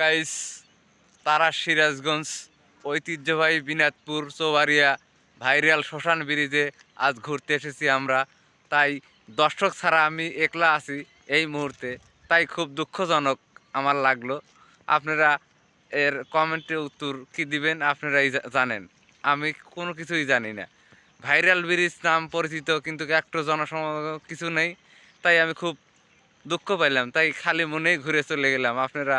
Guys তারা সিরাজগঞ্জ, ঐতিহ্যবাহী বিনাদপুর, Chaubaria, viral শ্মশান ব্রিজে আজ ঘুরতে এসেছি আমরা। তাই দর্শক ছাড়া আমি একলা আছি এই মুহূর্তে। তাই খুব দুঃখজনক আমার লাগল। আপনারা এর কমেন্টে উত্তর কি দিবেন, আপনারাই জানেন। আমি কোনো কিছুই জানি না। ভাইরাল ব্রিজ নাম পরিচিত, কিন্তু একটু জনসমাগম কিছু নেই। তাই আমি খুব দুঃখ পাইলাম। তাই খালি মনেই ঘুরে চলে গেলাম। আপনারা